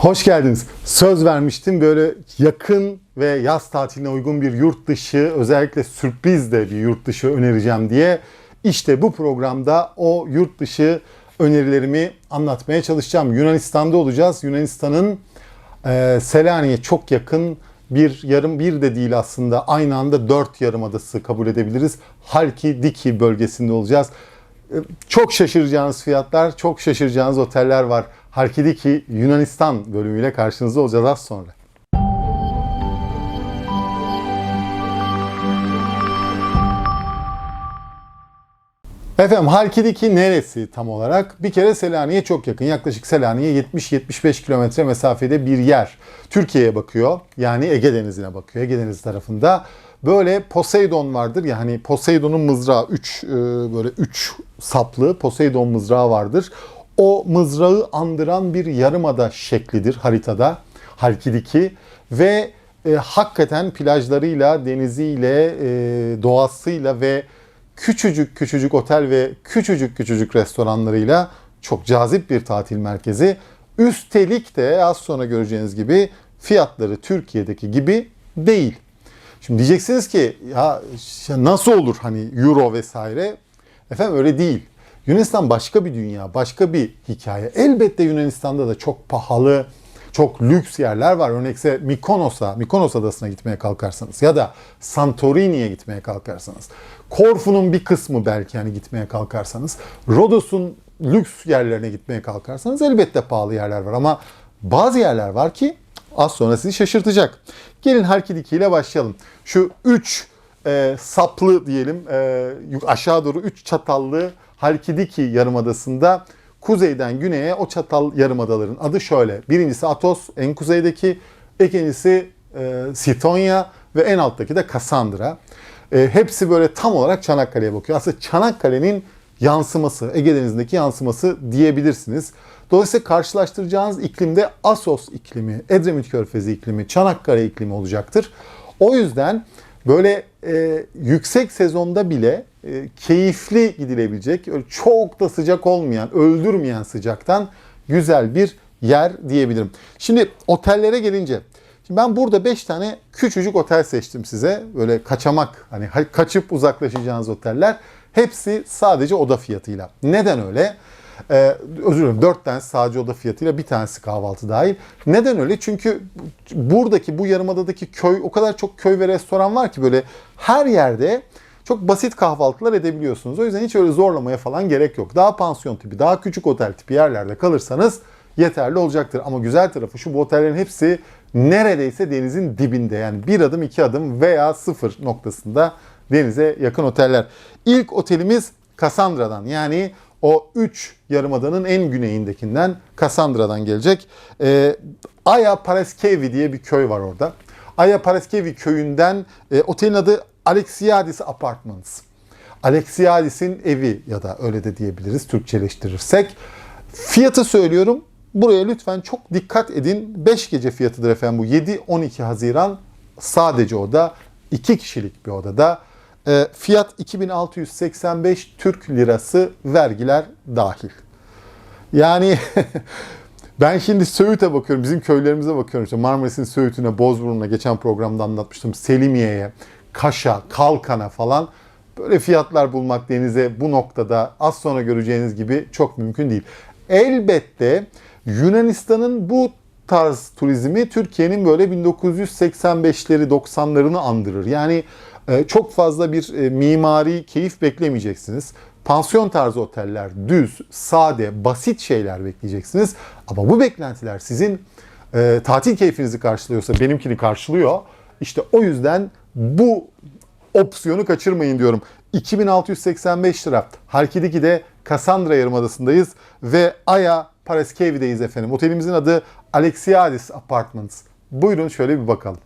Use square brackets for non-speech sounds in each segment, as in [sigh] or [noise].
Hoş geldiniz. Söz vermiştim böyle yakın ve yaz tatiline uygun bir yurt dışı, özellikle sürpriz de bir yurt dışı önereceğim diye. İşte bu programda o yurt dışı önerilerimi anlatmaya çalışacağım. Yunanistan'da olacağız. Yunanistan'ın e, Selanik'e çok yakın bir yarım bir de değil aslında aynı anda dört yarımadası kabul edebiliriz. Halki Diki bölgesinde olacağız. Çok şaşıracağınız fiyatlar, çok şaşıracağınız oteller var. Halkidiki Yunanistan bölümüyle karşınızda olacağız az sonra. Efendim Halkidiki neresi tam olarak? Bir kere Selanik'e çok yakın. Yaklaşık Selanik'e 70-75 kilometre mesafede bir yer. Türkiye'ye bakıyor. Yani Ege Denizi'ne bakıyor. Ege Denizi tarafında. Böyle Poseidon vardır. Yani Poseidon'un mızrağı 3 böyle 3 saplı Poseidon mızrağı vardır. O mızrağı andıran bir yarımada şeklidir haritada. Halkidiki ve e, hakikaten plajlarıyla, deniziyle, e, doğasıyla ve küçücük küçücük otel ve küçücük küçücük restoranlarıyla çok cazip bir tatil merkezi. Üstelik de az sonra göreceğiniz gibi fiyatları Türkiye'deki gibi değil. Şimdi diyeceksiniz ki ya nasıl olur hani euro vesaire? Efendim öyle değil. Yunanistan başka bir dünya, başka bir hikaye. Elbette Yunanistan'da da çok pahalı, çok lüks yerler var. Örnekse Mikonos'a, Mikonos adasına gitmeye kalkarsanız ya da Santorini'ye gitmeye kalkarsanız, Korfu'nun bir kısmı belki hani gitmeye kalkarsanız, Rodos'un lüks yerlerine gitmeye kalkarsanız elbette pahalı yerler var ama bazı yerler var ki az sonra sizi şaşırtacak. Gelin Halkidiki ile başlayalım. Şu 3 e, saplı diyelim e, aşağı doğru 3 çatallı Halkidiki yarımadasında kuzeyden güneye o çatal yarımadaların adı şöyle. Birincisi Atos en kuzeydeki, ikincisi e, Sitonya ve en alttaki de Kassandra. E, hepsi böyle tam olarak Çanakkale'ye bakıyor. Aslında Çanakkale'nin yansıması, Ege Denizi'ndeki yansıması diyebilirsiniz. Dolayısıyla karşılaştıracağınız iklimde Asos iklimi, Edremit Körfezi iklimi, Çanakkale iklimi olacaktır. O yüzden böyle e, yüksek sezonda bile e, keyifli gidilebilecek, öyle çok da sıcak olmayan, öldürmeyen sıcaktan güzel bir yer diyebilirim. Şimdi otellere gelince, şimdi ben burada 5 tane küçücük otel seçtim size. Böyle kaçamak, hani kaçıp uzaklaşacağınız oteller. Hepsi sadece oda fiyatıyla. Neden öyle? Ee, özür dilerim 4 tanesi sadece oda fiyatıyla bir tanesi kahvaltı dahil. Neden öyle? Çünkü buradaki bu yarımadadaki köy o kadar çok köy ve restoran var ki böyle her yerde çok basit kahvaltılar edebiliyorsunuz. O yüzden hiç öyle zorlamaya falan gerek yok. Daha pansiyon tipi, daha küçük otel tipi yerlerde kalırsanız yeterli olacaktır. Ama güzel tarafı şu bu otellerin hepsi neredeyse denizin dibinde. Yani bir adım iki adım veya sıfır noktasında denize yakın oteller. İlk otelimiz Cassandra'dan yani o 3 yarımadanın en güneyindekinden Cassandra'dan gelecek. Ee, Aya Paraskevi diye bir köy var orada. Aya Paraskevi köyünden e, otelin adı Alexiadis Apartments. Alexiadis'in evi ya da öyle de diyebiliriz Türkçeleştirirsek. Fiyatı söylüyorum. Buraya lütfen çok dikkat edin. 5 gece fiyatıdır efendim bu. 7-12 Haziran sadece oda. 2 kişilik bir odada. E, fiyat 2685 Türk lirası vergiler dahil. Yani [laughs] ben şimdi Söğüt'e bakıyorum, bizim köylerimize bakıyorum. İşte Marmaris'in Söğüt'üne, Bozburun'a geçen programda anlatmıştım. Selimiye'ye, Kaş'a, Kalkan'a falan böyle fiyatlar bulmak denize bu noktada az sonra göreceğiniz gibi çok mümkün değil. Elbette Yunanistan'ın bu tarz turizmi Türkiye'nin böyle 1985'leri 90'larını andırır. Yani çok fazla bir e, mimari keyif beklemeyeceksiniz. Pansiyon tarzı oteller, düz, sade, basit şeyler bekleyeceksiniz. Ama bu beklentiler sizin e, tatil keyfinizi karşılıyorsa benimkini karşılıyor. İşte o yüzden bu opsiyonu kaçırmayın diyorum. 2685 lira. Halkidiki'de Cassandra Yarımadası'ndayız ve Aya Paraskevi'deyiz efendim. Otelimizin adı Alexiadis Apartments. Buyurun şöyle bir bakalım.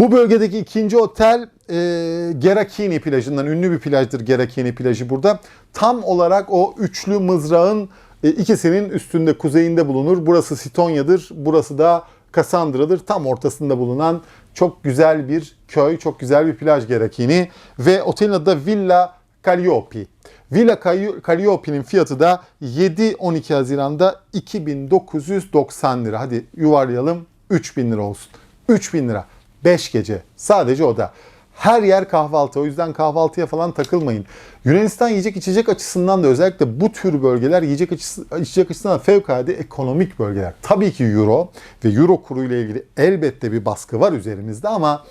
Bu bölgedeki ikinci otel e, Gerakini plajından ünlü bir plajdır Gerakini plajı burada. Tam olarak o üçlü mızrağın e, ikisinin üstünde kuzeyinde bulunur. Burası Sitonya'dır, burası da Cassandra'dır. Tam ortasında bulunan çok güzel bir köy, çok güzel bir plaj Gerakini ve otelin adı da Villa Calliope. Villa Calliope'nin fiyatı da 7-12 Haziran'da 2990 lira. Hadi yuvarlayalım 3000 lira olsun. 3000 lira. 5 gece. Sadece o da. Her yer kahvaltı. O yüzden kahvaltıya falan takılmayın. Yunanistan yiyecek içecek açısından da özellikle bu tür bölgeler yiyecek açısı, içecek açısından fevkalade ekonomik bölgeler. Tabii ki euro ve euro kuru ile ilgili elbette bir baskı var üzerimizde ama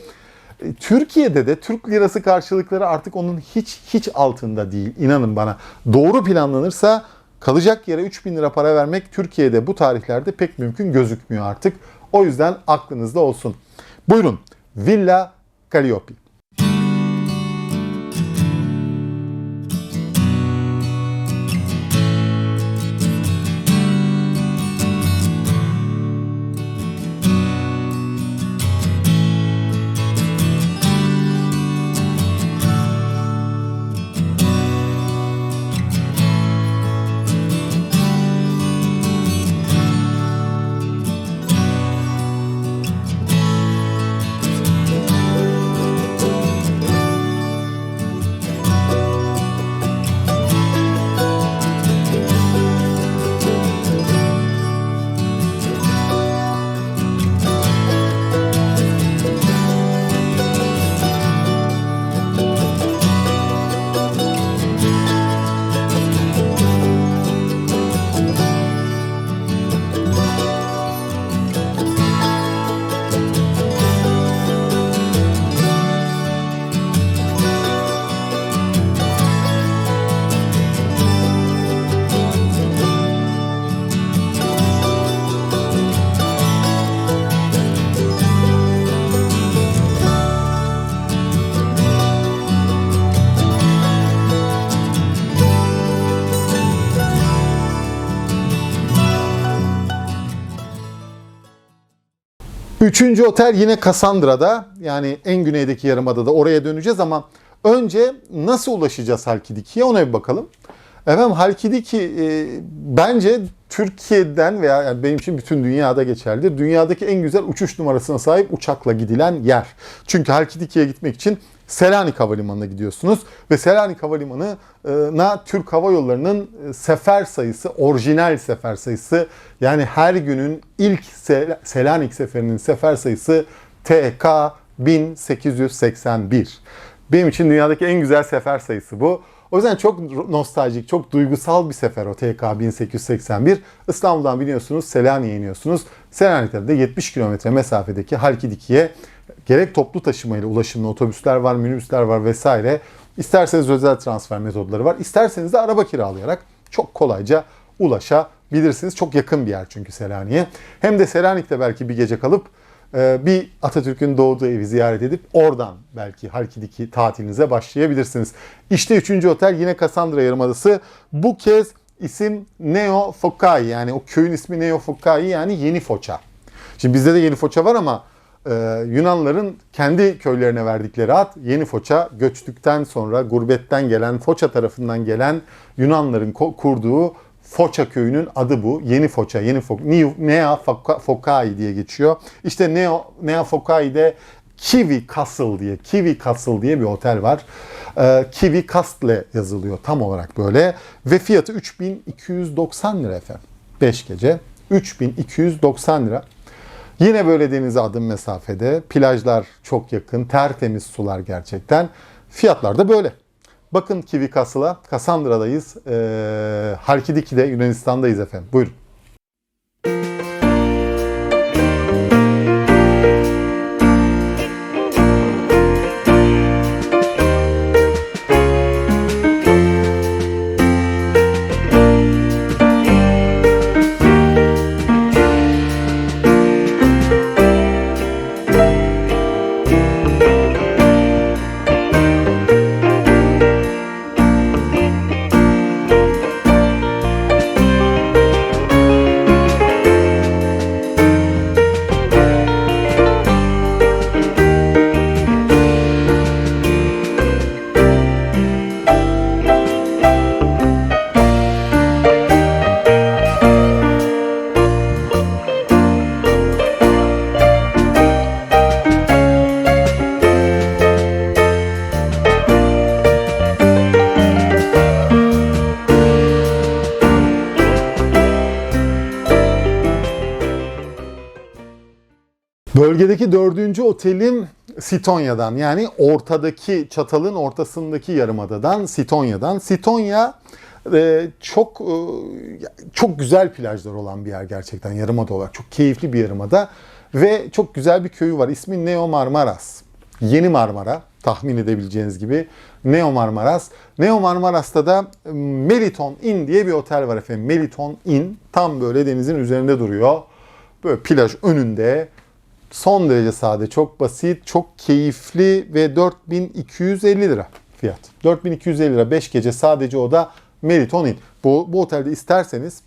e, Türkiye'de de Türk lirası karşılıkları artık onun hiç hiç altında değil. İnanın bana. Doğru planlanırsa kalacak yere 3000 lira para vermek Türkiye'de bu tarihlerde pek mümkün gözükmüyor artık. O yüzden aklınızda olsun. Buyurun. Villa Calliope. Üçüncü otel yine Cassandra'da yani en güneydeki yarımadada oraya döneceğiz ama önce nasıl ulaşacağız Halkidiki'ye ona bir bakalım. Efendim Halkidiki e, bence Türkiye'den veya yani benim için bütün dünyada geçerlidir. Dünyadaki en güzel uçuş numarasına sahip uçakla gidilen yer. Çünkü Halkidiki'ye gitmek için Selanik Havalimanı'na gidiyorsunuz ve Selanik Havalimanı'na Türk Hava Yolları'nın e, sefer sayısı, orijinal sefer sayısı yani her günün ilk Selanik seferinin sefer sayısı TK 1881. Benim için dünyadaki en güzel sefer sayısı bu. O yüzden çok nostaljik, çok duygusal bir sefer o TK 1881. İstanbul'dan biniyorsunuz, Selanik'e iniyorsunuz. Selanik'te de 70 kilometre mesafedeki Halkidiki'ye gerek toplu taşımayla ulaşımlı otobüsler var, minibüsler var vesaire. İsterseniz özel transfer metodları var. İsterseniz de araba kiralayarak çok kolayca ulaşabilirsiniz. Çok yakın bir yer çünkü Selanik'e. Hem de Selanik'te belki bir gece kalıp e, bir Atatürk'ün doğduğu evi ziyaret edip oradan belki Halki'deki tatilinize başlayabilirsiniz. İşte üçüncü otel yine Cassandra Yarımadası. Bu kez isim Neo Fokai yani o köyün ismi Neo Fokai yani Yeni Foça. Şimdi bizde de Yeni Foça var ama e, Yunanların kendi köylerine verdikleri ad Yeni Foça göçtükten sonra gurbetten gelen Foça tarafından gelen Yunanların kurduğu Foça köyünün adı bu. Yeni Foça, Yeni Foça, Nea Fokai diye geçiyor. İşte Nea, Nea Fokai'de Kiwi Castle diye, Kiwi Castle diye bir otel var. Ee, Kiwi Castle yazılıyor tam olarak böyle. Ve fiyatı 3290 lira efendim. 5 gece. 3290 lira. Yine böyle denize adım mesafede. Plajlar çok yakın. Tertemiz sular gerçekten. Fiyatlar da böyle. Bakın Kivi Castle'a. Cassandra'dayız. Ee, Halkidiki'de Yunanistan'dayız efendim. Buyurun. Bölgedeki dördüncü otelim Sitonya'dan yani ortadaki çatalın ortasındaki yarımadadan Sitonya'dan. Sitonya e, çok e, çok güzel plajlar olan bir yer gerçekten yarımada olarak. Çok keyifli bir yarımada ve çok güzel bir köyü var. İsmi Neo Marmaras. Yeni Marmara tahmin edebileceğiniz gibi Neo Marmaras. Neo Marmaras'ta da Meliton Inn diye bir otel var efendim. Meliton Inn tam böyle denizin üzerinde duruyor. Böyle plaj önünde son derece sade, çok basit, çok keyifli ve 4250 lira fiyat. 4250 lira 5 gece sadece o da Meriton Inn. Bu, bu otelde isterseniz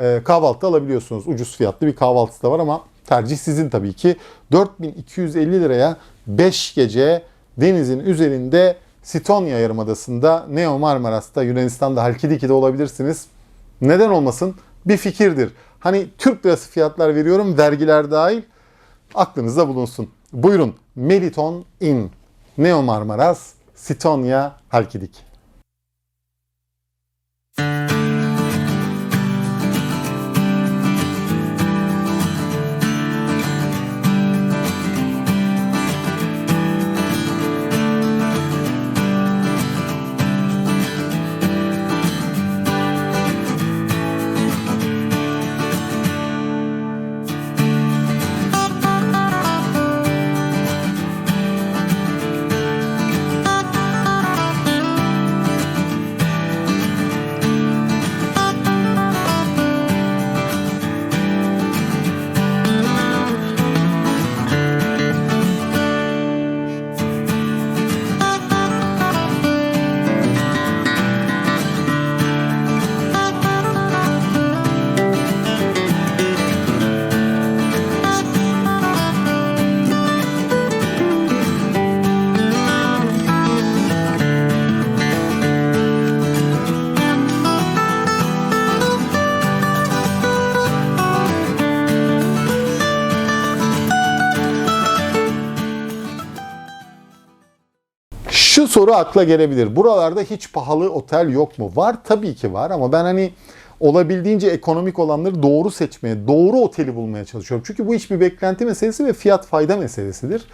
e, kahvaltı alabiliyorsunuz. Ucuz fiyatlı bir kahvaltısı da var ama tercih sizin tabii ki. 4250 liraya 5 gece denizin üzerinde Sitonya Yarımadası'nda Neo Marmaras'ta Yunanistan'da Halkidiki'de olabilirsiniz. Neden olmasın? Bir fikirdir. Hani Türk lirası fiyatlar veriyorum vergiler dahil aklınızda bulunsun. Buyurun Meliton Inn, Neo Marmaras, Sitonya, Halkidik. Soru akla gelebilir. Buralarda hiç pahalı otel yok mu? Var tabii ki var ama ben hani olabildiğince ekonomik olanları doğru seçmeye, doğru oteli bulmaya çalışıyorum. Çünkü bu iş bir beklenti meselesi ve fiyat fayda meselesidir.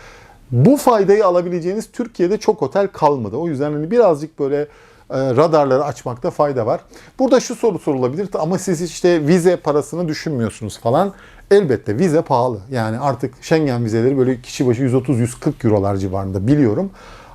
Bu faydayı alabileceğiniz Türkiye'de çok otel kalmadı. O yüzden hani birazcık böyle e, radarları açmakta fayda var. Burada şu soru sorulabilir ama siz işte vize parasını düşünmüyorsunuz falan. Elbette vize pahalı. Yani artık Schengen vizeleri böyle kişi başı 130-140 eurolar civarında biliyorum.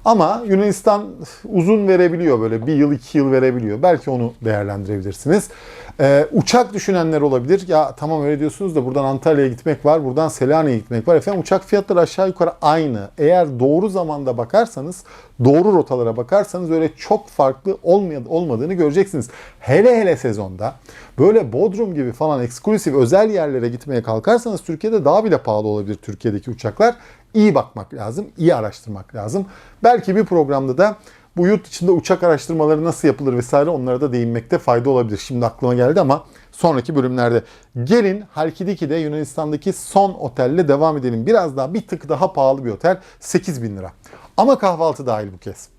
Ama Yunanistan uzun verebiliyor böyle bir yıl iki yıl verebiliyor. Belki onu değerlendirebilirsiniz. Ee, uçak düşünenler olabilir. Ya tamam öyle diyorsunuz da buradan Antalya'ya gitmek var, buradan Selanik'e gitmek var. Efendim uçak fiyatları aşağı yukarı aynı. Eğer doğru zamanda bakarsanız, doğru rotalara bakarsanız öyle çok farklı olmadığını göreceksiniz. Hele hele sezonda böyle Bodrum gibi falan eksklusif özel yerlere gitmeye kalkarsanız Türkiye'de daha bile pahalı olabilir Türkiye'deki uçaklar iyi bakmak lazım, iyi araştırmak lazım. Belki bir programda da bu yurt içinde uçak araştırmaları nasıl yapılır vesaire onlara da değinmekte fayda olabilir. Şimdi aklıma geldi ama sonraki bölümlerde. Gelin Halkidiki'de Yunanistan'daki son otelle devam edelim. Biraz daha bir tık daha pahalı bir otel. 8 bin lira. Ama kahvaltı dahil bu kez.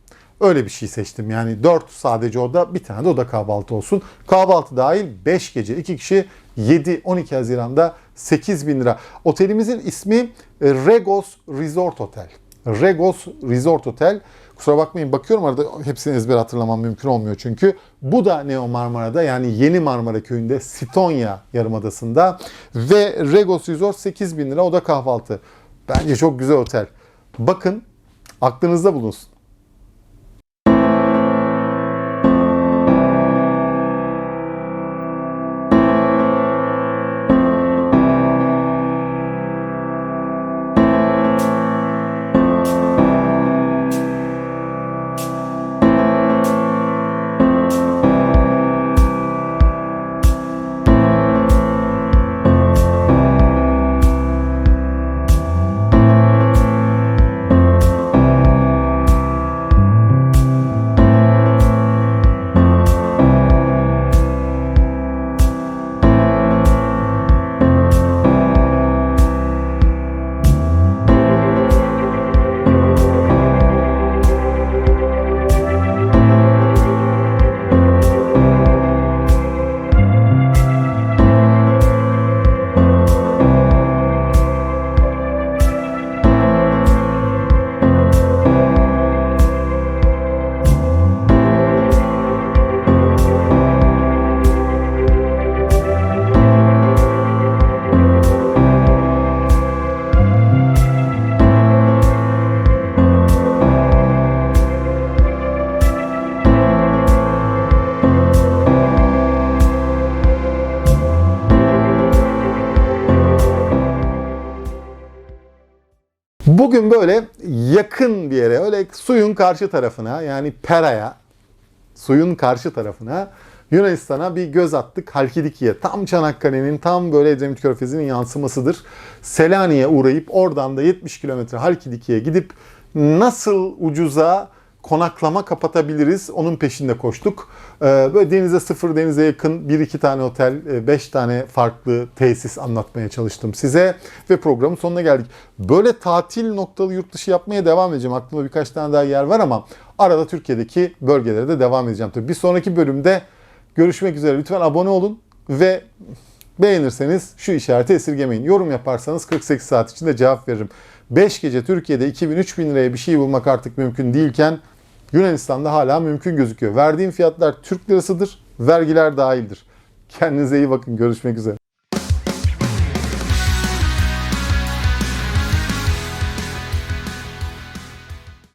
Öyle bir şey seçtim. Yani 4 sadece oda, bir tane de oda kahvaltı olsun. Kahvaltı dahil 5 gece 2 kişi 7-12 Haziran'da 8 bin lira. Otelimizin ismi e, Regos Resort Hotel. Regos Resort Hotel. Kusura bakmayın bakıyorum arada hepsini ezber hatırlamam mümkün olmuyor çünkü. Bu da Neo Marmara'da yani Yeni Marmara Köyü'nde Sitonya Yarımadası'nda ve Regos Resort 8 bin lira oda kahvaltı. Bence çok güzel otel. Bakın aklınızda bulunsun. Bugün böyle yakın bir yere, öyle suyun karşı tarafına yani Pera'ya, suyun karşı tarafına Yunanistan'a bir göz attık Halkidiki'ye. Tam Çanakkale'nin tam böyle Edremit Körfezi'nin yansımasıdır. Selanik'e uğrayıp oradan da 70 kilometre Halkidiki'ye gidip nasıl ucuza konaklama kapatabiliriz onun peşinde koştuk. Ee, Böyle denize sıfır denize yakın bir iki tane otel, e, beş tane farklı tesis anlatmaya çalıştım size ve programın sonuna geldik. Böyle tatil noktalı yurt dışı yapmaya devam edeceğim. Aklımda birkaç tane daha yer var ama arada Türkiye'deki bölgelere de devam edeceğim. Tabii bir sonraki bölümde görüşmek üzere. Lütfen abone olun ve beğenirseniz şu işareti esirgemeyin. Yorum yaparsanız 48 saat içinde cevap veririm. 5 gece Türkiye'de 2000-3000 liraya bir şey bulmak artık mümkün değilken Yunanistan'da hala mümkün gözüküyor. Verdiğim fiyatlar Türk lirasıdır, vergiler dahildir. Kendinize iyi bakın, görüşmek üzere.